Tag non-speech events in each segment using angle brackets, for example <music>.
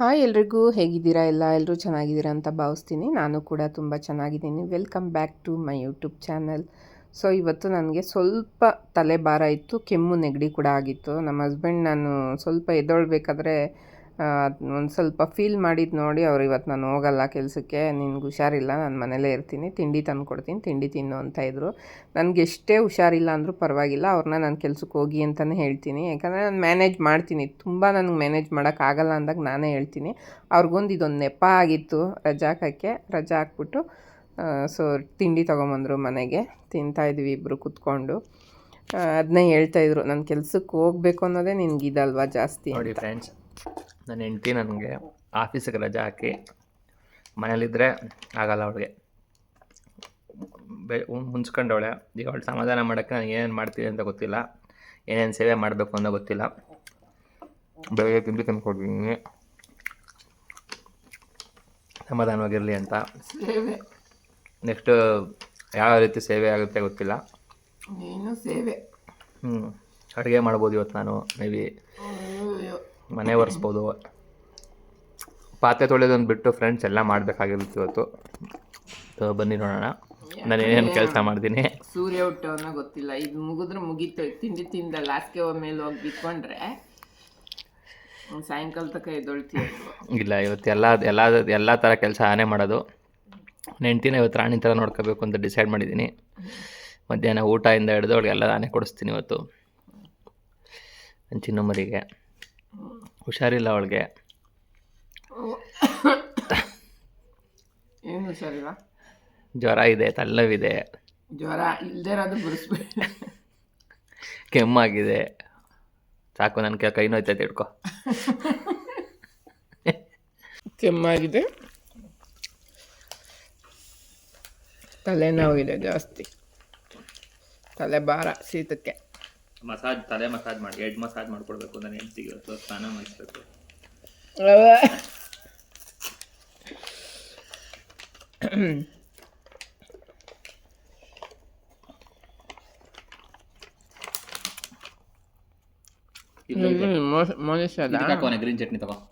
Hi ಎಲ್ರಿಗೂ, ಹೇಗಿದ್ದೀರಾ? ಎಲ್ಲ ಎಲ್ಲರೂ ಚೆನ್ನಾಗಿದ್ದೀರಾ ಅಂತ ಭಾವಿಸ್ತೀನಿ. ನಾನು ಕೂಡ ತುಂಬ ಚೆನ್ನಾಗಿದ್ದೀನಿ. Welcome back to my YouTube channel so ಇವತ್ತು ನನಗೆ ಸ್ವಲ್ಪ ತಲೆ ಭಾರ ಇತ್ತು, ಕೆಮ್ಮು ನೆಗಡಿ ಕೂಡ ಆಗಿತ್ತು. ನಮ್ಮ ಹಸ್ಬೆಂಡ್ ನಾನು ಸ್ವಲ್ಪ ಎದ್ದೊಳ್ಬೇಕಾದ್ರೆ ಒಂದು ಸ್ವಲ್ಪ ಫೀಲ್ ಮಾಡಿದ್ದು ನೋಡಿ ಅವ್ರು ಇವತ್ತು ನಾನು ಹೋಗಲ್ಲ ಕೆಲಸಕ್ಕೆ, ನಿನಗೆ ಹುಷಾರಿಲ್ಲ, ನಾನು ಮನೇಲೇ ಇರ್ತೀನಿ, ತಿಂಡಿ ತಂದು ಕೊಡ್ತೀನಿ, ತಿಂಡಿ ತಿನ್ನು ಅಂತ ಇದ್ದರು ನನಗೆ ಎಷ್ಟೇ ಹುಷಾರಿಲ್ಲ ಅಂದರೂ ಪರವಾಗಿಲ್ಲ ಅವ್ರನ್ನ ನಾನು ಕೆಲ್ಸಕ್ಕೆ ಹೋಗಿ ಅಂತಲೇ ಹೇಳ್ತೀನಿ. ಯಾಕಂದರೆ ನಾನು ಮ್ಯಾನೇಜ್ ಮಾಡ್ತೀನಿ, ತುಂಬ ನನಗೆ ಮ್ಯಾನೇಜ್ ಮಾಡೋಕ್ಕಾಗಲ್ಲ ಅಂದಾಗ ನಾನೇ ಹೇಳ್ತೀನಿ. ಅವ್ರಿಗೊಂದು ಇದೊಂದು ನೆಪ ಆಗಿತ್ತು ರಜಾ ಹಾಕೋಕ್ಕೆ, ರಜಾ ಹಾಕ್ಬಿಟ್ಟು ಸೊ ತಿಂಡಿ ತೊಗೊಂಬಂದರು ಮನೆಗೆ ತಿಂತಾಯಿದ್ವಿ ಇಬ್ಬರು ಕುತ್ಕೊಂಡು. ಅದನ್ನೇ ಹೇಳ್ತಾಯಿದ್ರು ನಾನು ಕೆಲಸಕ್ಕೆ ಹೋಗ್ಬೇಕು ಅನ್ನೋದೇ ನಿನ್ಗೆ ಇದಲ್ವಾ ಜಾಸ್ತಿ ನೋಡಿ ಫ್ರೆಂಡ್ಸ್ ನನ್ನ ಹೆಂಡ್ತಿ ನನಗೆ ಆಫೀಸಿಗೆ ರಜೆ ಹಾಕಿ ಮನೇಲಿದ್ದರೆ ಆಗಲ್ಲ ಅವಳಿಗೆ. ಬೆ ಮುಂಚ್ಕೊಂಡವಳೆ. ಈಗ ಅವಳು ಸಮಾಧಾನ ಮಾಡೋಕ್ಕೆ ನಾನು ಏನೇನು ಮಾಡ್ತೀನಿ ಅಂತ ಗೊತ್ತಿಲ್ಲ. ಏನೇನು ಸೇವೆ ಮಾಡಬೇಕು ಅನ್ನೋ ಗೊತ್ತಿಲ್ಲ. ಬೆಳಗ್ಗೆ ತಿಂಡಿ ತಂದು ಕೊಡ್ತೀನಿ ಸಮಾಧಾನವಾಗಿರಲಿ ಅಂತ. ಸೇವೆ. ನೆಕ್ಸ್ಟು ಯಾವ ರೀತಿ ಸೇವೆ ಆಗುತ್ತೆ ಗೊತ್ತಿಲ್ಲ. ಸೇವೆ. ಹ್ಞೂ ಅಡುಗೆ ಮಾಡ್ಬೋದು ಇವತ್ತು ನಾನು ಮೇ ಬಿ ಮನೆ ಒರೆಸ್ಬೋದು. ಪಾತ್ರೆ ತೊಳೆಯೋದೊಂದು ಬಿಟ್ಟು ಫ್ರೆಂಡ್ಸ್ ಎಲ್ಲ ಮಾಡಬೇಕಾಗಿರುತ್ತೆ ಇವತ್ತು. ಸೊ ಬನ್ನಿ ನೋಡೋಣ. ನಾನು ಏನೇನು ಕೆಲಸ ಮಾಡ್ತೀನಿ? ಸೂರ್ಯ ಹುಟ್ಟವನ್ನ ಗೊತ್ತಿಲ್ಲ. ಇದು ಮುಗಿದ್ರೆ ಮುಗೀತು. ತಿಂಡಿ ತಿಂದ ಲಾಸ್ಟ್ಗೆ ಮೇಲೆ ಹೋಗಿ ಬಿಟ್ಕೊಂಡ್ರೆ ಸಾಯಂಕಾಲ ತನಕ ಎದ್ದೊಳ್ತೀವಿ ಇಲ್ಲ ಇವತ್ತು ಎಲ್ಲ ಎಲ್ಲ ಎಲ್ಲ ಥರ ಕೆಲಸ ಆನೆ ಮಾಡೋದು. ನೆಂಟಿನ ಇವತ್ತು ರಾಣಿ ಥರ ನೋಡ್ಕೋಬೇಕು ಅಂತ ಡಿಸೈಡ್ ಮಾಡಿದ್ದೀನಿ ಮಧ್ಯಾಹ್ನ ಊಟದಿಂದ ಹಿಡಿದು ಅವ್ರಿಗೆ ಎಲ್ಲ ನಾನೇ ಕೊಡಿಸ್ತೀನಿ ಇವತ್ತು. ನನ್ನ ಚಿನ್ನು ಮರಿಗೆ ಹುಷಾರಿಲ್ಲ ಅವಳಿಗೆ. <coughs> ಏನು ಹುಷಾರಿಲ್ಲ? ಜ್ವರ ಇದೆ ತಲ್ಲವಿದೆ ಜ್ವರ ಇಲ್ಲದೆ ಇರೋದು <laughs> ಕೆಮ್ಮಾಗಿದೆ. ಸಾಕು ನನ್ನ ಕೈ ಕೈ ನೋಯ್ತೈತೆ ಇಟ್ಕೊ <laughs> ಕೆಮ್ಮಾಗಿದೆ. ತಲೆನೋವಿದೆ ಜಾಸ್ತಿ. ತಲೆ ಭಾರ ಶೀತಕ್ಕೆ. ಮಸಾಜ್ ತಲೆ ಮಸಾಜ್ ಮಾಡಿ ಹೆಡ್ ಮಸಾಜ್ ಮಾಡ್ಕೊಡ್ಬೇಕು ನನ್ನ ಹೆಂಡ್ತಿಗೆ ಇವತ್ತು ಸ್ನಾನ ಮಾಡಿಸ್ಬೇಕು. ತಗೋನೆ ಗ್ರೀನ್ ಚಟ್ನಿ ತಗೋ.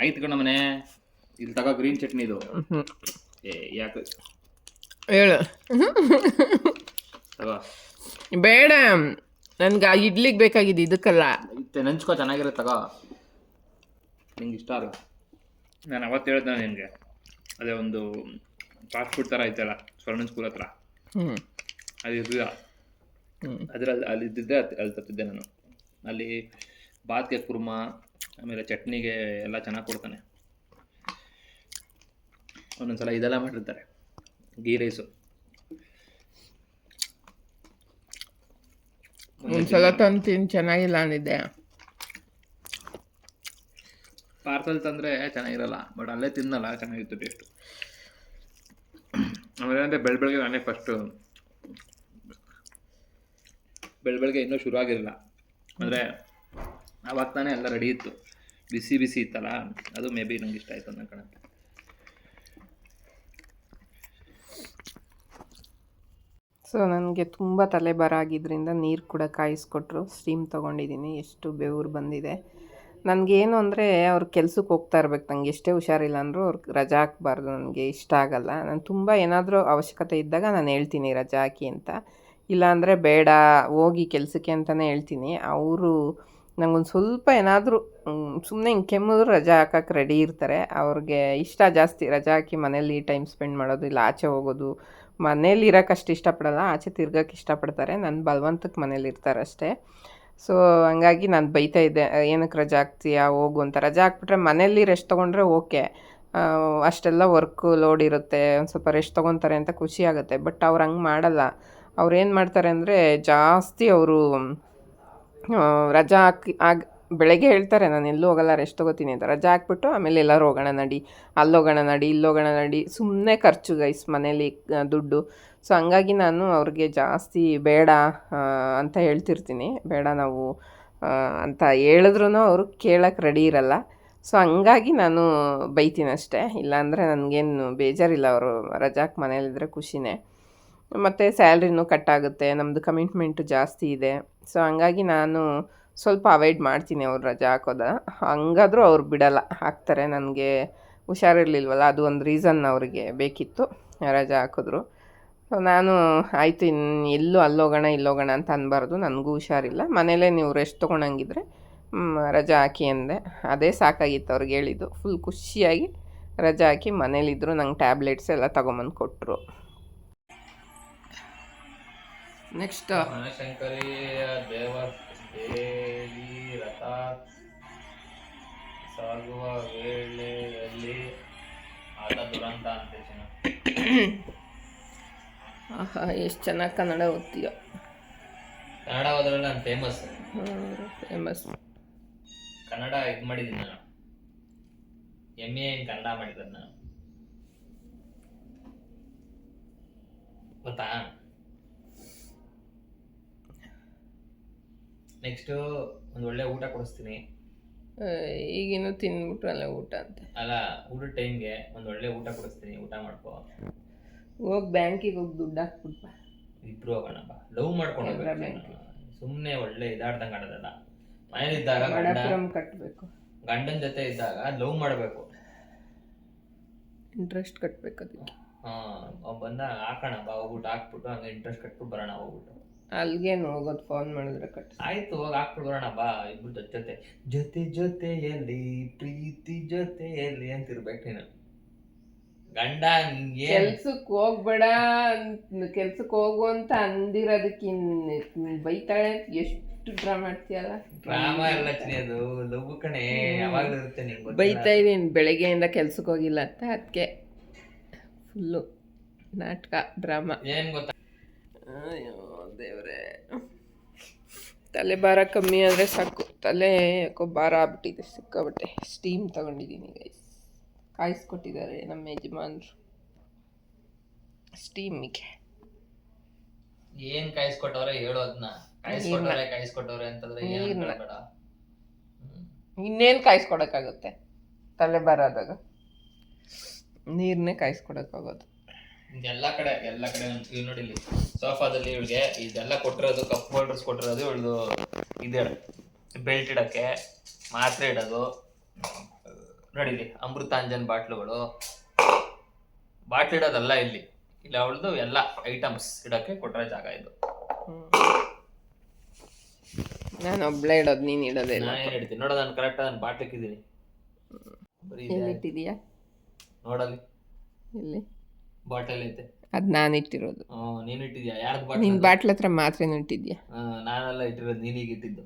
ಐತ್ ಕಣ ಮನೆ ಇಲ್ಲಿ ತಗೋ ಗ್ರೀನ್ ಚಟ್ನಿ ಇದು. ಏ ಯಾಕೆ? ಹೇಳು. ತಗೋ. ಬೇಡ. ನನ್ಗೆ ಇಡ್ಲಿಗೆ ಬೇಕಾಗಿದೆ ಇದಕ್ಕಲ್ಲ. ಇತ್ತೆ ನೆಂಚ್ಕೋ ಚೆನ್ನಾಗಿರುತ್ತೆ ತಗೋ. ನಿಂಗೆ ಇಷ್ಟ ಅಲ್ಲ ನಾನು ಅವತ್ತು ಹೇಳ್ದೆ ನಿನಗೆ. ಅದೇ ಒಂದು ಫಾಸ್ಟ್ ಫುಡ್ ಥರ ಐತಲ್ಲ ಸ್ವರ್ಣ ಸ್ಕೂಲ್ ಹತ್ರ. ಹ್ಞೂ ಅದು ಇದ್ದ ಹ್ಞೂ ಅದ್ರಲ್ಲಿ ಅಲ್ಲಿ ಇದ್ದಿದ್ದೆ ಅಲ್ಲಿ ಅಲ್ಲಿ ತರ್ತಿದ್ದೆ ನಾನು. ಅಲ್ಲಿ ಬಾತ್ಗೆ ಕುರ್ಮ ಆಮೇಲೆ ಚಟ್ನಿಗೆ ಎಲ್ಲ ಚೆನ್ನಾಗಿ ಕೊಡ್ತಾನೆ. ಒಂದೊಂದ್ಸಲ ಇದೆಲ್ಲ ಮಾಡಿರ್ತಾರೆ. ಗೀ ರೈಸು. ಒಂದ್ಸಲ ತಂದು ತಿಂದು ಚೆನ್ನಾಗಿಲ್ಲ ಅಂದಿದ್ದೆ ಪಾರ್ಸಲ್ ತಂದ್ರೆ ಚೆನ್ನಾಗಿರಲ್ಲ ಬಟ್ ಅಲ್ಲೇ ತಿನ್ನಲ್ಲ ಚೆನ್ನಾಗಿತ್ತು ಟೇಸ್ಟ್ ಆಮೇಲೆ ಅಂದರೆ ಬೆಳ ಬೆಳಗ್ಗೆ ನಾನೇ ಫಸ್ಟು ಬೆಳ ಬೆಳಗ್ಗೆ ಇನ್ನೂ ಶುರು ಆಗಿರಲಿಲ್ಲ ಅಂದರೆ ಆವಾಗ ತಾನೇ ಎಲ್ಲ ರೆಡಿ ಇತ್ತು. ಬಿಸಿ ಬಿಸಿ ಇತ್ತಲ್ಲ ಅದು ಮೇ ಬಿ ನಂಗೆ ಇಷ್ಟ ಆಯಿತು ಅನ್ನೋ ಕಣ ಸೊ, ನನಗೆ ತುಂಬ ತಲೆ ಬರ ಆಗಿದ್ದರಿಂದ ನೀರು ಕೂಡ ಕಾಯಿಸ್ಕೊಟ್ರು. ಸ್ಟೀಮ್ ತೊಗೊಂಡಿದ್ದೀನಿ ಎಷ್ಟು ಬೆವರು ಬಂದಿದೆ. ನನಗೇನು ಅಂದರೆ ಅವ್ರು ಕೆಲ್ಸಕ್ಕೆ ಹೋಗ್ತಾ ಇರ್ಬೇಕು. ನನಗೆ ಎಷ್ಟೇ ಹುಷಾರಿಲ್ಲ ಅಂದರೂ ಅವ್ರಿಗೆ ರಜಾ ಹಾಕ್ಬಾರ್ದು. ನನಗೆ ಇಷ್ಟ ಆಗಲ್ಲ. ನಾನು ತುಂಬ ಏನಾದರೂ ಅವಶ್ಯಕತೆ ಇದ್ದಾಗ ನಾನು ಹೇಳ್ತೀನಿ ರಜಾ ಹಾಕಿ ಅಂತ. ಇಲ್ಲಾಂದರೆ ಬೇಡ, ಹೋಗಿ ಕೆಲಸಕ್ಕೆ ಅಂತಲೇ ಹೇಳ್ತೀನಿ. ಅವರು ನನಗೊಂದು ಸ್ವಲ್ಪ ಏನಾದರೂ ಸುಮ್ಮನೆ ಹಿಂಗೆ ಕೆಮ್ಮಿದ್ರು ರಜಾ ಹಾಕಕ್ಕೆ ರೆಡಿ ಇರ್ತಾರೆ. ಅವ್ರಿಗೆ ಇಷ್ಟ ಜಾಸ್ತಿ ರಜಾ ಹಾಕಿ ಮನೇಲಿ ಟೈಮ್ ಸ್ಪೆಂಡ್ ಮಾಡೋದು, ಇಲ್ಲ ಆಚೆ ಹೋಗೋದು ಮನೇಲಿ ಇರೋಕ್ಕಷ್ಟು ಇಷ್ಟಪಡಲ್ಲ, ಆಚೆ ತಿರ್ಗಕ್ಕೆ ಇಷ್ಟಪಡ್ತಾರೆ. ನನ್ನ ಬಲವಂತಕ್ಕೆ ಮನೇಲಿ ಇರ್ತಾರಷ್ಟೇ ಸೊ ಹಂಗಾಗಿ ನಾನು ಬೈತಾ ಇದ್ದೆ ಏನಕ್ಕೆ ರಜಾ ಹಾಕ್ತೀಯಾ, ಹೋಗು ಅಂತ. ರಜಾ ಹಾಕ್ಬಿಟ್ರೆ ಮನೇಲಿ ರೆಸ್ಟ್ ತೊಗೊಂಡ್ರೆ ಓಕೆ. ಅಷ್ಟೆಲ್ಲ ವರ್ಕ್ ಲೋಡ್ ಇರುತ್ತೆ, ಒಂದು ಸ್ವಲ್ಪ ರೆಸ್ಟ್ ತೊಗೊತಾರೆ ಅಂತ ಖುಷಿ ಆಗುತ್ತೆ. ಬಟ್ ಅವ್ರು ಹಂಗೆ ಮಾಡಲ್ಲ. ಅವ್ರು ಏನು ಮಾಡ್ತಾರೆ ಅಂದರೆ ಜಾಸ್ತಿ ಅವರು ರಜಾ ಹಾಕಿ, ಆಗ ಬೆಳಗ್ಗೆ ಹೇಳ್ತಾರೆ, ನಾನು ಎಲ್ಲೂ ಹೋಗಲ್ಲ ರೆಸ್ಟ್ ತೊಗೋತೀನಿ ಅಂತ ರಜಾ ಹಾಕ್ಬಿಟ್ಟು ಆಮೇಲೆ ಎಲ್ಲರೂ ಹೋಗೋಣ ನಡಿ ಅಲ್ಲೋಗೋಣ ನಡಿ ಇಲ್ಲೋಗೋಣ ನಡಿ ಸುಮ್ಮನೆ ಖರ್ಚು ಗೈಸ್ ಮನೇಲಿ ದುಡ್ಡು. ಸೊ ಹಂಗಾಗಿ ನಾನು ಅವ್ರಿಗೆ ಜಾಸ್ತಿ ಬೇಡ ಅಂತ ಹೇಳ್ತಿರ್ತೀನಿ. ಬೇಡ ನಾವು ಅಂತ ಹೇಳಿದ್ರು ಅವರು ಕೇಳೋಕ್ಕೆ ರೆಡಿ ಇರಲ್ಲ. ಸೊ ಹಂಗಾಗಿ ನಾನು ಬೈತೀನಿ ಅಷ್ಟೇ. ಇಲ್ಲಾಂದರೆ ನನಗೇನು ಬೇಜಾರಿಲ್ಲ ಅವರು ರಜಾಕ್ ಮನೇಲಿದ್ರೆ ಖುಷಿನೇ. ಮತ್ತು ಸ್ಯಾಲ್ರಿನೂ ಕಟ್ಟಾಗುತ್ತೆ ನಮ್ಮದು ಕಮಿಟ್ಮೆಂಟು ಜಾಸ್ತಿ ಇದೆ. ಸೊ ಹಂಗಾಗಿ ನಾನು ಸ್ವಲ್ಪ ಅವಾಯ್ಡ್ ಮಾಡ್ತೀನಿ ಅವ್ರು ರಜಾ ಹಾಕೋದ. ಹಂಗಾದರೂ ಅವ್ರು ಬಿಡಲ್ಲ. ಹಾಕ್ತಾರೆ ನನಗೆ ಹುಷಾರಿರ್ಲಿಲ್ವಲ್ಲ ಅದು ಒಂದು ರೀಸನ್ ಅವರಿಗೆ ಬೇಕಿತ್ತು ರಜಾ ಹಾಕಿದ್ರು. ಸೊ ನಾನು ಆಯಿತು ಇನ್ನು ಎಲ್ಲೂ ಅಲ್ಲೋಗೋಣ ಇಲ್ಲೋಗೋಣ ಅಂತ ಅನ್ಬಾರ್ದು ನನಗೂ ಹುಷಾರಿಲ್ಲ. ಮನೇಲೇ ನೀವು ರೆಸ್ಟ್ ತೊಗೊಳಂಗಿದ್ರೆ ಮ್, ರಜಾ ಹಾಕಿ ಅಂದೆ. ಅದೇ ಸಾಕಾಗಿತ್ತು ಅವ್ರಿಗೆ ಹೇಳಿದ್ದು. ಫುಲ್ ಖುಷಿಯಾಗಿ ರಜಾ ಹಾಕಿ ಮನೇಲಿದ್ದರು ನಂಗೆ ಟ್ಯಾಬ್ಲೆಟ್ಸ್ ಎಲ್ಲ ತೊಗೊಂಬಂದು ಕೊಟ್ಟರು ನೆಕ್ಸ್ಟ್ ದೇವ ರಥ ಸಾಗುವ ವೇಳೆಯಲ್ಲಿ ಆಟ ದುರಂತ ಅಂತ ಆಹಾ ಎಷ್ಟು ಚೆನ್ನಾಗಿ ಕನ್ನಡ ಓದ್ತೀಯ. ಕನ್ನಡ ಓದ್ರೆ ನಾನು ಫೇಮಸ್ ಫೇಮಸ್ ಕನ್ನಡ ಇದು ಮಾಡಿದ್ದೀನಿ ನಾನು. ಎಂ ಎ ಇನ್ ಕನ್ನಡ ಮಾಡಿದ್ದೀನಿ ನಾನು. ಗೊತ್ತಾ? ನೆಕ್ಸ್ಟು ಒಂದು ಒಳ್ಳೆ ಊಟ ಕೊಡಿಸ್ತೀನಿ. ಈಗಿನ್ನೂ ಅಲ್ಲೇ ಊಟ ಅಂತ. ಅಲ್ಲ ಊಟದ ಟೈಮ್ಗೆ ಒಂದು ಒಳ್ಳೆ ಊಟ ಕೊಡಿಸ್ತೀನಿ. ಊಟ ಮಾಡ್ಕೋ. ಹೋಗಿ ಬ್ಯಾಂಕಿಗೆ ಹೋಗಿ ದುಡ್ಡು ಹಾಕ್ಬಿಟ್ಟ ಇಬ್ರು ಹೋಗೋಣ ಬಾ. ಲವ್ ಮಾಡ್ಕೊಂಡು ಕೆನರಾ ಬ್ಯಾಂಕ್. ಸುಮ್ಮನೆ ಒಳ್ಳೆ ಇದಾಡ್ದಂಗೆ ಆಡೋದಲ್ಲ. ಮನೇಲಿದ್ದಾಗ ಗಂಡ ಕಟ್ಟಬೇಕು ಗಂಡನ ಜೊತೆ ಇದ್ದಾಗ ಲವ್ ಮಾಡಬೇಕು. ಇಂಟ್ರೆಸ್ಟ್ ಕಟ್ಟಬೇಕು ಅದಕ್ಕೆ. ಹಾಂ ಬಂದಾಗ ಹಾಕೋಣ ಬಾ ಹೋಗ್ಬಿಟ್ಟು ಹಾಕ್ಬಿಟ್ಟು ಹಂಗೆ ಇಂಟ್ರೆಸ್ಟ್ ಕಟ್ಬಿಟ್ಟು ಬರೋಣ ಹೋಗ್ಬಿಟ್ಟು. ಅಲ್ಗೇನು ಹೋಗೋದು ಫೋನ್ ಮಾಡಿದ್ರೆ ಕಟ್. ಆಯ್ತು ಹೋಗಿ ಹಾಕ್ಬಿಟ್ಟು ಬರೋಣ ಬಾ ಇಬ್ರು ಜೊತೆ. ಜೊತೆ ಜೊತೆ ಜೊತೆಯಲ್ಲಿ ಪ್ರೀತಿ ಜೊತೆಯಲ್ಲಿ ಅಂತ ಇರ್ಬೇಕು ನೀನು. ಗಂಡ ಕೆಲ್ಸಕ್ಕೆ ಹೋಗ್ಬೇಡ ಕೆಲ್ಸಕ್ಕೆ ಹೋಗು ಅಂತ ಅಂದಿರೋದಕ್ಕೆ ಬೈತಾಳೆ ಎಷ್ಟು ಡ್ರಾ ಮಾಡ್ತೀಯಲ್ಲ? ಡ್ರಾಮಾ ಎಲ್ಲ ಅದು ಲಘು ಕಣೆ ಯಾವಾಗ್ಲೂ ಇರುತ್ತೆ ನಿಂಗೆ ಬೈತಾ ಇದೀನಿ ಬೆಳಗ್ಗೆಯಿಂದ ಕೆಲ್ಸಕ್ಕೆ ಹೋಗಿಲ್ಲ ಅಂತ ಅದಕ್ಕೆ ಫುಲ್ಲು ನಾಟಕ ಡ್ರಾಮಾ ಏನು ಗೊತ್ತಾ? ಅಯ್ಯೋ. ದೇವ್ರೆ. ತಲೆ ಭಾರ ಕಮ್ಮಿ ಆದರೆ ಸಾಕು. ತಲೆ ಯಾಕೋ ಭಾರ ಆಗ್ಬಿಟ್ಟಿದೆ ಸಿಕ್ಕಾಬಟ್ಟೆ ಸ್ಟೀಮ್ ತಗೊಂಡಿದ್ದೀನಿ ಗೈಸ್ ಕಾಯಿಸ್ಕೊಟ್ಟಿದ್ದಾರೆ ನಮ್ಮ ಯಜಮಾನ್ರು. ಸ್ಟೀಮಿಗೆ ಏನ್ ಕಾಯಿಸ್ಕೊಟ್ಟವ್ರೆ ಹೇಳು ಅದನ್ನ ಕಾಯಿಸ್ಕೊಟ್ಟವ್ರೆ ಕಾಯಿಸ್ಕೊಟ್ಟವ್ರೆ ಅಂತಂದ್ರೆ ಏನ್. ಇನ್ನೇನು ಕಾಯಿಸ್ಕೊಡೋಕ್ಕಾಗುತ್ತೆ ತಲೆ ಭಾರ ಆದಾಗ. ನೀರನ್ನೇ ಕಾಯಿಸ್ಕೊಡೋಕ್ಕಾಗೋದು ಎಲ್ಲ ಕಡೆ ಎಲ್ಲ ಕಡೆ ಇಲ್ಲಿ ನೋಡಿ ಇಲ್ಲಿ. ಸೋಫಾದಲ್ಲಿ ಇವಳಿಗೆ ಇದೆಲ್ಲ ಕೊಟ್ಟಿರೋದು ಕಪ್ ಹೋಲ್ಡರ್ಸ್ ಕೊಟ್ಟಿರೋದು ಇವಳದು ಇದೆ ಬೆಲ್ಟ್ ಇಡಕ್ಕೆ ಮಾತ್ರೆ ಇಡೋದು. ನೋಡಿ ಇಲ್ಲಿ ಅಮೃತಾಂಜನ್ ಬಾಟ್ಲುಗಳು. ಬಾಟ್ಲ್ ಇಡೋದಲ್ಲ ಇಲ್ಲಿ. ಇಲ್ಲಿ ಅವಳದು ಎಲ್ಲ ಐಟಮ್ಸ್ ಇಡಕ್ಕೆ ಕೊಟ್ಟಿರೋ ಜಾಗ ಇದು. ನಾನು ಒಬ್ಳೆ ಇಡೋದು ನೀನು ಇಡೋದೇ ನಾನು ಏನು ಇಡ್ತೀನಿ. ನೋಡ ನಾನು ಕರೆಕ್ಟ್ ನಾನು ಬಾಟ್ಲಿಕ್ಕಿದ್ದೀನಿ. ನೋಡಲಿ ಬರೀ ಬಾಟಲ್ ಐತೆ. ಅದ್ ನಾನು ಇಟ್ಟಿರೋದು. ನೀನ್ ಇಟ್ಟಿದ್ಯಾ? ಯಾರ್ದು ನಿನ್ನ ನಿನ್ ಬಾಟ್ಲ್ ಹತ್ರ ಮಾತ್ರ ಇಟ್ಟಿದ್ಯಾ? ನಾನೆಲ್ಲ ಇಟ್ಟಿರೋದು ನೀನೀಗ ಇಟ್ಟಿದ್ದು.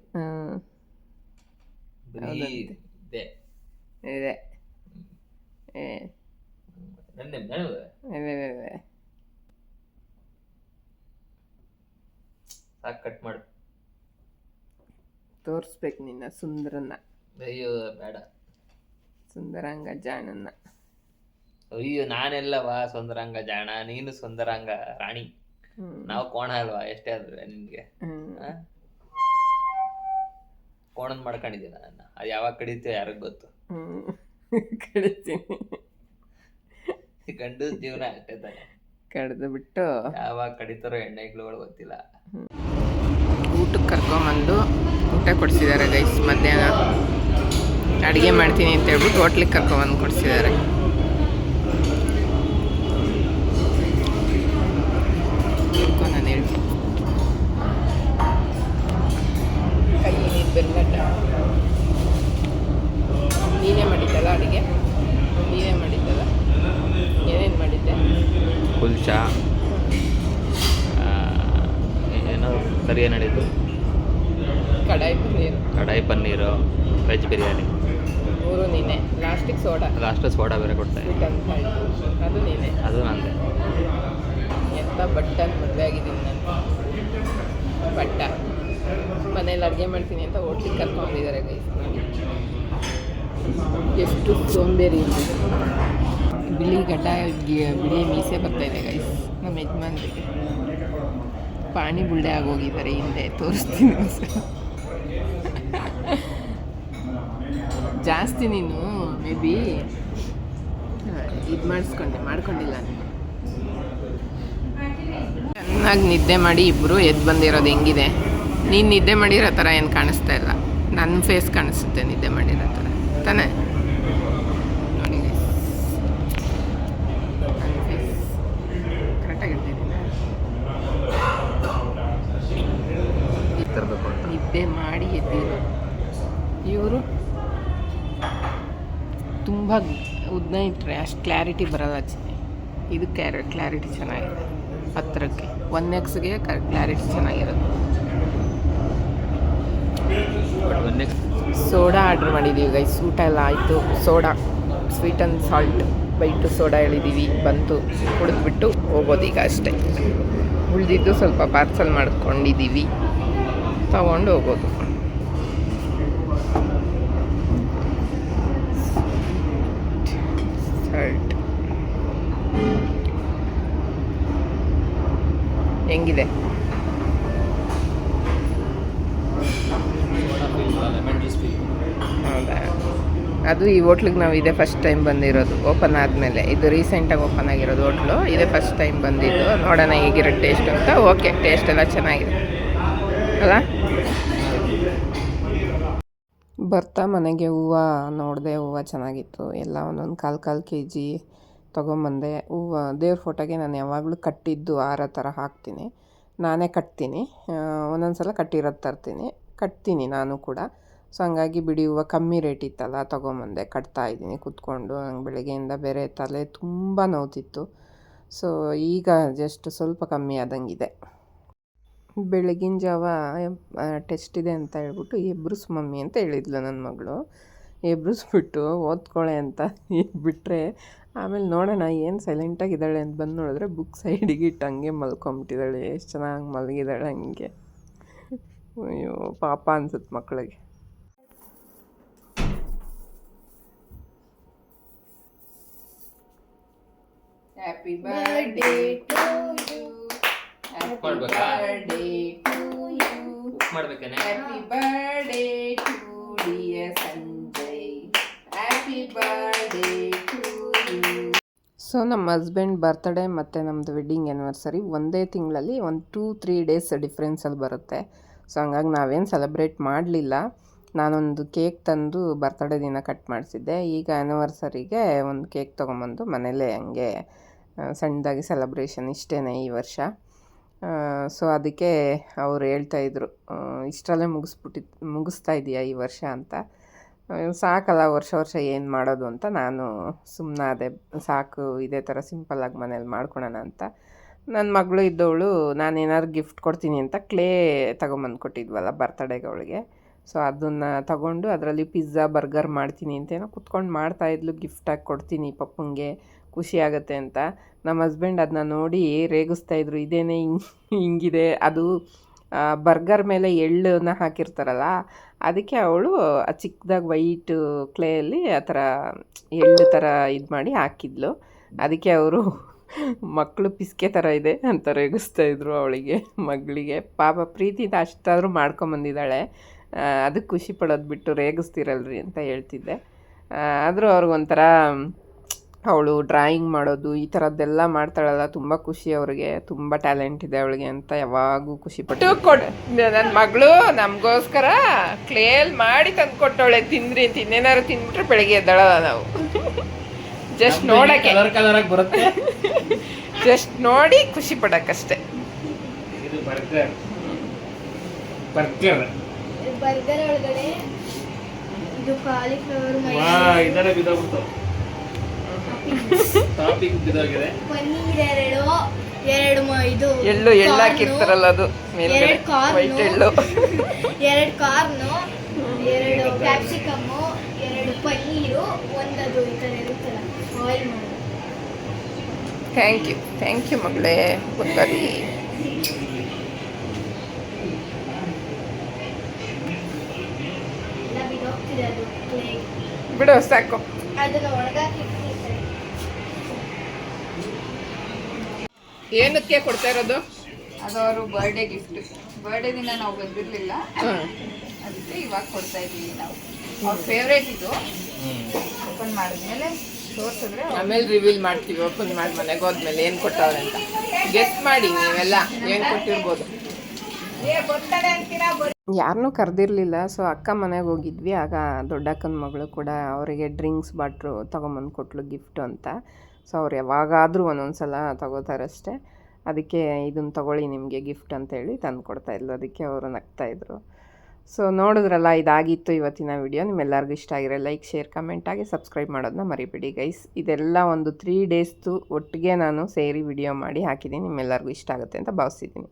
ಇದೆ, ಇದೆ. ಸಾಕು ಕಟ್ ಮಾಡು. ತೋರಿಸ್ಬೇಕು ನಿನ್ನ ಸುಂದರನ್ನ. ಅಯ್ಯೋ ಬೇಡ. ಸುಂದರಂಗ ಜಾಣನ್ನ ಅಯ್ಯೋ ನಾನೆಲ್ಲವಾ ಸುಂದರಂಗ ಜಾಣ ನೀನು ಸುಂದರಂಗ ರಾಣಿ. ನಾವು ಕೋಣ ಅಲ್ವಾ ಎಷ್ಟೇ ಆದ್ರೆ ನಿನ್ಗೆ? ಕೋಣನ್ ಮಾಡ್ಕೊಂಡಿದ್ದೀನಿ ನನ್ನ? ಅದು ಯಾವಾಗ ಕಡಿತೀವಿ ಯಾರಿಗ್ ಗೊತ್ತು. <laughs> ಕಡಿತೀನಿ. ಗಂಡು ಜೀವನ ಅಷ್ಟೇ ತಾನೆ. ಕಡ್ದು ಬಿಟ್ಟು. ಯಾವಾಗ ಕಡಿತಾರೋ ಹೆಣ್ಣೆಗಳು ಗೊತ್ತಿಲ್ಲ. ಊಟಕ್ಕೆ ಕರ್ಕೊಂಬಂದು ಊಟ ಕೊಡಿಸಿದ್ದಾರೆ ಗೈಸ್ ಮಧ್ಯಾಹ್ನ. ಅಡುಗೆ ಮಾಡ್ತೀನಿ ಅಂತ ಹೇಳ್ಬಿಟ್ಟು ಹೋಟ್ಲಿಗೆ ಕರ್ಕೊಂಬಂದು ಕೊಡಿಸಿದ್ದಾರೆ. ಅಡುಗೆ ನೀನೇ ಮಾಡಿದ್ದಲ್ಲ ಏನೇನು ಮಾಡಿದ್ದೆ? ಕುಲ್ಚಾ ಏನೋ ಕರಿ ನಡೀತು. ಕಡಾಯಿ ಪನ್ನೀರು. ಕಡಾಯಿ ಪನ್ನೀರು ವೆಜ್ ಬಿರಿಯಾನಿ. ಮೂರು ನೀನೆ. ಲಾಸ್ಟಿಗೆ ಸೋಡಾ. ಲಾಸ್ಟ್ ಸೋಡಾ ಬೇರೆ ಕೊಡ್ತಾ ಅದು ನೀನೆ. ಅದು ನಂದೆ. ಎಂಥ ಬಟ್ಟೆ ಮದುವೆ ಆಗಿದ್ದೀನಿ ನಾನು. ಬಟ್ಟ. ಮನೇಲಿ ಅಡುಗೆ ಮಾಡ್ತೀನಿ ಅಂತ ಹೋಟ್ಲಿಗೆ ಕರ್ಕೊಂಡಿದ್ದಾರೆ ಗೈಸ್ ಎಷ್ಟು ಸೋಂಬೇರಿ ಇದೆ. ಬಿಳಿ ಗಡ್ಡ ಬಿಳಿ ಮೀಸೆ ಬರ್ತಾ ಇದೆ ಗೈಸ್ ನಮ್ಮ ಯಜಮಾನ್ರಿಗೆ ಪಾಣಿ ಬುಳ್ಳೆ ಆಗೋಗಿದ್ದಾರೆ ಹಿಂದೆ, ತೋರಿಸ್ತೀನಿ. ಜಾಸ್ತಿ ನೀನು, ಮೇ ಬಿ, ಇದು ಮಾಡಿಸ್ಕೊಂಡೆ, ಮಾಡ್ಕೊಂಡಿಲ್ಲ ನೀನು. ಚೆನ್ನಾಗಿ ನಿದ್ದೆ ಮಾಡಿ ಇಬ್ಬರು ಎದ್ದು ಬಂದಿರೋದು ಹೆಂಗಿದೆ? ನೀನು ನಿದ್ದೆ ಮಾಡಿರೋ ಥರ ಏನು ಕಾಣಿಸ್ತಾ ಇಲ್ಲ. ನನ್ನ ಫೇಸ್ ಕಾಣಿಸುತ್ತೆ ನಿದ್ದೆ ಮಾಡಿರೋ ಥರ ತಾನೇ ನಿದ್ದೆ ಮಾಡಿ ಎದ್ದಿರು ಇವರು ತುಂಬ ಉದ್ದ ಇಟ್ಟರೆ ಅಷ್ಟು ಕ್ಲಾರಿಟಿ ಬರಲ್ಲ ಚಿನ್ನಿ ಇದು ಕ್ಯಾರ ಕ್ಲಾರಿಟಿ ಚೆನ್ನಾಗಿದೆ. ಹತ್ತಿರಕ್ಕೆ ಒನ್ ಎಕ್ಸ್ಗೆ ಕ್ಲಾರಿಟಿ ಚೆನ್ನಾಗಿರೋದು ಸೋಡಾ ಆರ್ಡ್ರ್ ಮಾಡಿದ್ದೀವಿ ಗೈಸ್ ಊಟ ಎಲ್ಲ ಆಯಿತು. Soda sweet and salt bite soda ಹೇಳಿದ್ದೀವಿ ಬಂತು, ಕುಡಿದ್ಬಿಟ್ಟು ಹೋಗೋದು ಈಗ ಅಷ್ಟೇ. ಉಳಿದಿದ್ದು ಸ್ವಲ್ಪ ಪಾರ್ಸಲ್ ಮಾಡ್ಕೊಂಡಿದ್ದೀವಿ ತಗೊಂಡು ಹೋಗೋದು. ಸಾಲ್ಟ್ ಹೆಂಗಿದೆ? ಅದು ಈ ಹೋಟ್ಲಿಗೆ ನಾವು ಇದೇ ಫಸ್ಟ್ ಟೈಮ್ ಬಂದಿರೋದು. ಓಪನ್ ಆದಮೇಲೆ. ಇದು ರೀಸೆಂಟಾಗಿ ಓಪನ್ ಆಗಿರೋದು ಹೋಟ್ಲು. ಇದೇ ಫಸ್ಟ್ ಟೈಮ್ ಬಂದಿದ್ದು. ನೋಡೋಣ ಹೇಗಿರೋ ಟೇಸ್ಟ್ ಅಂತ. ಓಕೆ ಟೇಸ್ಟ್ ಎಲ್ಲ ಚೆನ್ನಾಗಿದೆ. ಅಲ್ಲ? ಬರ್ತಾ ಮನೆಗೆ ಹೂವು ನೋಡಿದೆ ಹೂವು ಚೆನ್ನಾಗಿತ್ತು. ಎಲ್ಲ ಒಂದೊಂದು ಕಾಲು ಕಾಲು ಕೆ ಜಿ ತೊಗೊಂಬಂದೆ. ಹೂವು, ದೇವ್ರ ಫೋಟೋಗೆ ನಾನು ಯಾವಾಗಲೂ ಕಟ್ಟಿದ್ದು ಆರ ಥರ ಹಾಕ್ತೀನಿ. ನಾನೇ ಕಟ್ತೀನಿ. ಒಂದೊಂದು ಸಲ ಕಟ್ಟಿರೋದು ತರ್ತೀನಿ. ಕಟ್ತೀನಿ ನಾನು ಕೂಡ. ಸೊ ಹಂಗಾಗಿ ಬಿಡಿ ಹೂವು ಕಮ್ಮಿ ರೇಟ್ ಇತ್ತಲ್ಲ, ತೊಗೊಂಬಂದೆ, ಕಟ್ತಾ ಇದ್ದೀನಿ, ಕೂತ್ಕೊಂಡು. ನಂಗೆ ಬೆಳಗ್ಗೆಯಿಂದ ಬೇರೆ ತಲೆ ತುಂಬ ನೋವ್ತಿತ್ತು. ಸೊ ಈಗ ಜಸ್ಟ್ ಸ್ವಲ್ಪ ಕಮ್ಮಿ ಆದಂಗಿದೆ. ಬೆಳಗಿನ ಜಾವ ಟೆಸ್ಟ್ ಇದೆ ಅಂತ ಹೇಳ್ಬಿಟ್ಟು ಎಬ್ರುಸ್ ಮಮ್ಮಿ ಅಂತ ಹೇಳಿದ್ಲು ನನ್ನ ಮಗಳು. ಎಬ್ರಿಸ್ಬಿಟ್ಟು, ಓದ್ಕೊಳೆ ಅಂತ ಬಿಟ್ಟರೆ ಆಮೇಲೆ ನೋಡೋಣ ಏನು ಸೈಲೆಂಟಾಗಿದ್ದಾಳೆ ಅಂತ ಬಂದು ನೋಡಿದ್ರೆ ಬುಕ್ ಸೈಡಿಗೆ ಇಟ್ಟು ಹಂಗೆ ಮಲ್ಕೊಂಬಿಟ್ಟಿದ್ದಾಳೆ. ಎಷ್ಟು ಚೆನ್ನಾಗಿ ಮಲಗಿದ್ದಾಳೆ ಹಂಗೆ. ಅಯ್ಯೋ, ಪಾಪ ಅನ್ಸುತ್ತೆ ಮಕ್ಕಳಿಗೆ happy birthday to you happy? Birthday to you ಮಾಡ್ಬೇಕೇನೆ? Happy birthday to dear Sanjay. Happy birthday to you so ನಮ್ಮ ಹಸ್ಬೆಂಡ್ ಬರ್ತ್ಡೇ ಮತ್ತು ನಮ್ಮದು ವೆಡ್ಡಿಂಗ್ ಆ್ಯನಿವರ್ಸರಿ ಒಂದೇ ತಿಂಗಳಲ್ಲಿ ಒಂದು ಟೂ ತ್ರೀ ಡೇಸ್ ಡಿಫ್ರೆನ್ಸಲ್ಲಿ ಬರುತ್ತೆ. ಸೊ ಹಂಗಾಗಿ ನಾವೇನು ಸೆಲೆಬ್ರೇಟ್ ಮಾಡಲಿಲ್ಲ. ನಾನೊಂದು ಕೇಕ್ ತಂದು ಬರ್ತಡೇ ದಿನ ಕಟ್ ಮಾಡಿಸಿದ್ದೆ. ಈಗ ಆ್ಯನಿವರ್ಸರಿಗೆ ಒಂದು ಕೇಕ್ ತೊಗೊಂಬಂದು ಮನೇಲೇ ಹಂಗೆ ಸಣ್ಣದಾಗಿ ಸೆಲೆಬ್ರೇಷನ್ ಇಷ್ಟೇ ಈ ವರ್ಷ. ಸೊ ಅದಕ್ಕೆ ಅವ್ರು ಹೇಳ್ತಾಯಿದ್ರು ಇಷ್ಟರಲ್ಲೇ ಮುಗಿಸ್ಬಿಟ್ಟಿ, ಮುಗಿಸ್ತಾ ಇದೆಯಾ ಈ ವರ್ಷ ಅಂತ. ಸಾಕಲ್ಲ ವರ್ಷ ವರ್ಷ ಏನು ಮಾಡೋದು ಅಂತ ನಾನು ಸುಮ್ಮನಾದೆ ಸಾಕು ಇದೇ ಥರ ಸಿಂಪಲ್ಲಾಗಿ ಮನೇಲಿ ಮಾಡ್ಕೊಳೋಣ ಅಂತ. ನನ್ನ ಮಗಳು ಇದ್ದವಳು ನಾನೇನಾದ್ರು ಗಿಫ್ಟ್ ಕೊಡ್ತೀನಿ ಅಂತ ಕ್ಲೇ ತಗೊಂಬಂದು ಕೊಟ್ಟಿದ್ವಲ್ಲ ಬರ್ತಡೇಗೆ ಅವಳಿಗೆ. ಸೊ ಅದನ್ನು ತಗೊಂಡು ಅದರಲ್ಲಿ ಪಿಜ್ಜಾ ಬರ್ಗರ್ ಮಾಡ್ತೀನಿ ಅಂತೇನೋ ಕುತ್ಕೊಂಡು ಮಾಡ್ತಾಯಿದ್ಲು ಗಿಫ್ಟಾಗಿ ಕೊಡ್ತೀನಿ ಪಪ್ಪಂಗೆ. ಖುಷಿ ಆಗುತ್ತೆ ಅಂತ ನಮ್ಮ ಹಸ್ಬೆಂಡ್ ಅದನ್ನ ನೋಡಿ ರೇಗಿಸ್ತಾ ಇದ್ರು, ಇದೇನೇ ಹಿಂಗೆ, ಹಿಂಗಿದೆ, ಅದು ಬರ್ಗರ್ ಮೇಲೆ ಎಳ್ಳನ್ನ ಹಾಕಿರ್ತಾರಲ್ಲ, ಅದಕ್ಕೆ ಅವಳು ಚಿಕ್ಕದಾಗಿ ವೈಟ್ ಕ್ಲೇಯಲ್ಲಿ ಆ ಥರ ಎಳ್ಳು ಥರ ಇದು ಮಾಡಿ ಹಾಕಿದ್ಲು. ಅದಕ್ಕೆ ಅವರು ಮಕ್ಕಳು ಪಿಸ್ಕೆ ಥರ ಇದೆ ಅಂತ ರೇಗಿಸ್ತಾ ಇದ್ರು ಅವಳಿಗೆ, ಮಗಳಿಗೆ. ಪಾಪ ಪ್ರೀತಿಯಿಂದ ಅಷ್ಟಾದರೂ ಮಾಡ್ಕೊಂಬಂದಿದ್ದಾಳೆ ಅದಕ್ಕೆ ಖುಷಿ ಪಡೋದು ಬಿಟ್ಟು ರೇಗಿಸ್ತಿರಲ್ರಿ ಅಂತ ಹೇಳ್ತಿದ್ದೆ. ಆದರೂ ಅವ್ರಿಗೊಂಥರ ಅವಳು ಡ್ರಾಯಿಂಗ್ ಮಾಡೋದು ಈ ಥರದ್ದೆಲ್ಲ ಮಾಡ್ತಾಳಲ್ಲ ತುಂಬ ಖುಷಿ ಅವ್ರಿಗೆ ತುಂಬ ಟ್ಯಾಲೆಂಟ್ ಇದೆ ಅವಳಿಗೆ ಅಂತ ಯಾವಾಗೂ ಖುಷಿ ಪಟ್ಟು ಕೊಡು. ನನ್ನ ಮಗಳು ನಮಗೋಸ್ಕರ ಕ್ಲೇಲ್ ಮಾಡಿ ತಂದು ಕೊಟ್ಟವಳೆ ತಿಂದ್ರಿ ಅಂತ ಇನ್ನೇನಾದ್ರು ತಿಂದ್ಬಿಟ್ರೆ ಬೆಳಗ್ಗೆ ಎದ್ದಳಲ್ಲ ನಾವು. ಜಸ್ಟ್ ನೋಡಕ್ಕೆ. ಕಲರ್ ಕಲರ್ ಆಗಿ ಬರುತ್ತೆ. ಜಸ್ಟ್ ನೋಡಿ ಖುಷಿ ಪಡಕ್ಕಷ್ಟೇ. ಬರ್ಗರ್. ಒಳಗಡೆ ಇದು ಕಾಲಿಫ್ಲವರ್ ಪನ್ನೀರ್ ಎರಡು ಎರಡು ಮ- ಇದು ಎಳ್ಳು ಎಳ್ಳು ಕಾರ್ನು, ಹಾಕಿರ್ತಾರಲ್ಲ ಅದು ಮೇಲ್ಗಡೆ. ಎರಡ್ ಕಾರ್ನು. ವೈಟ್ ಎಳ್ಳು. ಎರಡು ಕಾರ್ನು ಎರಡು ಕ್ಯಾಪ್ಸಿಕಮ್ಮು ಎರಡು ಪನ್ನೀರು ಒಂದದು ಈ ಥರ ಇರುತ್ತಲ್ಲ ಆಯಿಲ್ ಮಾಡೋದು ಥ್ಯಾಂಕ್ ಯು ಥ್ಯಾಂಕ್ ಯು ಮಗಳೇ. ಗೊತ್ತಾಗಿ ಎಲ್ಲ ಬಿದ್ದೋಗ್ತಿದೆ ಅದು. ಬಿಡು ಸಾಕು. ಅದನ್ನು ಒಣಗಾಕಿಟ್ಟಿರ್ತಾರೆ ಏನಕ್ಕೆ ಕೊಡ್ತಾ ಇರೋದು? ಅದು ಅವರು ಬರ್ಡೇ ಗಿಫ್ಟ್ ಬರ್ಡೇ ದಿನ ನಾವು ಬಂದಿರಲಿಲ್ಲ. ಅದಕ್ಕೆ ಇವಾಗ ಕೊಡ್ತಾ ಇದ್ದೀವಿ ನಾವು. ಅವ್ರ ಫೇವ್ರೇಟ್ ಇದು. ಓಪನ್ ಮಾಡಿದ್ಮೇಲೆ ತೋರಿಸಿದ್ರೆ ಆಮೇಲೆ ರಿವೀಲ್ ಮಾಡ್ತೀವಿ ಓಪನ್ ಮಾಡಿ ಮನೆಗೆ ಹೋದ್ಮೇಲೆ ಏನು ಕೊಟ್ಟವ್ರೆ ಅಂತ. ಗೆಸ್ಟ್ ಮಾಡಿ ನೀವೆಲ್ಲ ಏನು ಕೊಟ್ಟಿರ್ಬೋದು. ಯಾರನ್ನೂ ಕರೆದಿರಲಿಲ್ಲ ಸೊ ಅಕ್ಕ ಮನೆಗೆ ಹೋಗಿದ್ವಿ. ಆಗ ದೊಡ್ಡಕ್ಕನ ಮಗಳು ಕೂಡ ಅವರಿಗೆ ಡ್ರಿಂಕ್ಸ್ ಬಾಟ್ರು ತೊಗೊಂಬಂದು ಕೊಟ್ಲು ಗಿಫ್ಟು ಅಂತ. ಸೊ ಅವ್ರು ಯಾವಾಗಾದರೂ ಒಂದೊಂದು ಸಲ ತಗೋತಾರಷ್ಟೇ. ಅದಕ್ಕೆ ಇದನ್ನು ತಗೊಳ್ಳಿ ನಿಮಗೆ ಗಿಫ್ಟ್ ಅಂತೇಳಿ ತಂದು ಕೊಡ್ತಾಯಿದ್ಲು ಅದಕ್ಕೆ ಅವರು ನಗ್ತಾಯಿದ್ರು ಸೊ ನೋಡಿದ್ರಲ್ಲ, ಇದಾಗಿತ್ತು ಇವತ್ತಿನ ವಿಡಿಯೋ. ನಿಮ್ಮೆಲ್ಲರಿಗೂ ಇಷ್ಟ ಆಗಿರೋ ಲೈಕ್, ಶೇರ್, ಕಮೆಂಟ್ ಆಗಿ ಸಬ್ಸ್ಕ್ರೈಬ್ ಮಾಡೋದನ್ನ ಮರಿಬೇಡಿ ಗೈಸ್. ಇದೆಲ್ಲ ಒಂದು ತ್ರೀ ಡೇಸ್ದು ಒಟ್ಟಿಗೆ ನಾನು ಸೇರಿ ವಿಡಿಯೋ ಮಾಡಿ ಹಾಕಿದ್ದೀನಿ. ನಿಮ್ಮೆಲ್ಲರಿಗೂ ಇಷ್ಟ ಆಗುತ್ತೆ ಅಂತ ಭಾವಿಸಿದ್ದೀನಿ